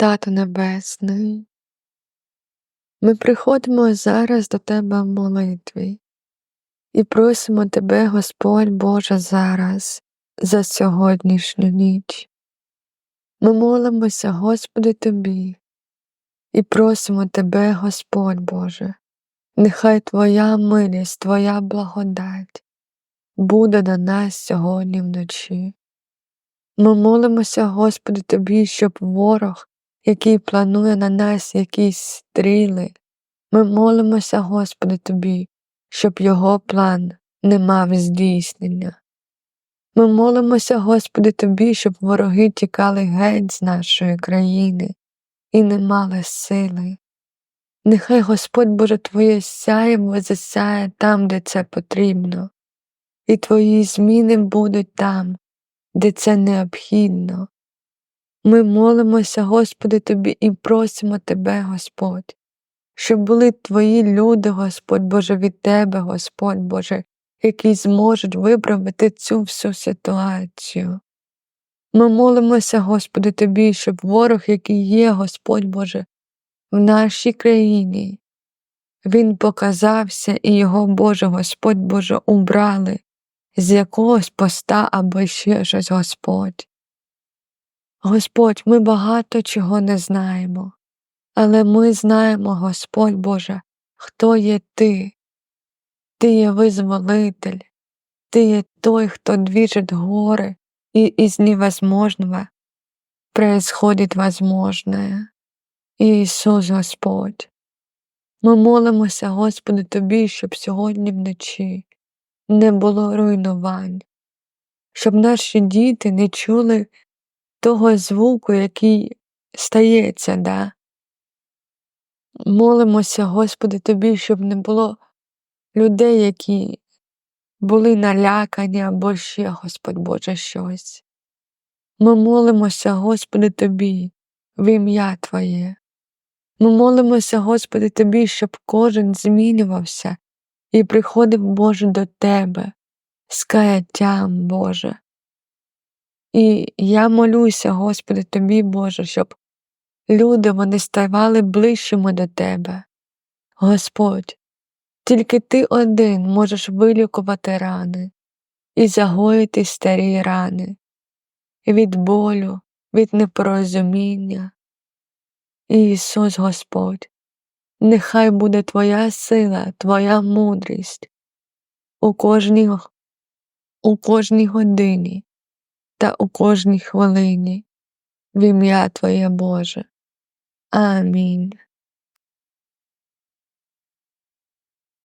Тато Небесний, ми приходимо зараз до Тебе в молитві і просимо Тебе, Господь Боже, зараз за сьогоднішню ніч. Ми молимося, Господи, Тобі, і просимо Тебе, Господь Боже, нехай Твоя милість, Твоя благодать буде на нас сьогодні вночі. Ми молимося, Господи, Тобі, щоб ворог, який планує на нас якісь стріли, ми молимося, Господи, Тобі, щоб його план не мав здійснення. Ми молимося, Господи, Тобі, щоб вороги тікали геть з нашої країни і не мали сили. Нехай Господь Боже Твоє сяєво засяє там, де це потрібно, і Твої зміни будуть там, де це необхідно. Ми молимося, Господи, Тобі, і просимо Тебе, Господь, щоб були Твої люди, Господь Боже, від Тебе, Господь Боже, які зможуть виправити цю всю ситуацію. Ми молимося, Господи, Тобі, щоб ворог, який є, Господь Боже, в нашій країні, Він показався і його, Боже, Господь Боже, убрали з якогось поста або ще щось, Господь. Господь, ми багато чого не знаємо, але ми знаємо, Господь Боже, хто є Ти. Ти є визволитель, Ти є той, хто движет гори, и из невозможного происходит возможное. Ісус Господь. Ми молимося, Господи, Тобі, щоб сьогодні вночі не було руйнувань, щоб наші діти не чули того звуку, який стається, да? Молимося, Господи, Тобі, щоб не було людей, які були налякані або ще, Господь Боже, щось. Ми молимося, Господи, Тобі, в ім'я Твоє. Ми молимося, Господи, Тобі, щоб кожен змінювався і приходив, Боже, до Тебе з каяттям, Боже. І я молюся, Господи, Тобі, Боже, щоб люди вони ставали ближчими до Тебе. Господь, тільки Ти один можеш вилікувати рани і загоїти старі рани від болю, від непорозуміння. Ісус Господь, нехай буде Твоя сила, Твоя мудрість у кожній, у кожній годині та у кожній хвилині в ім'я Твоє Боже. Амінь.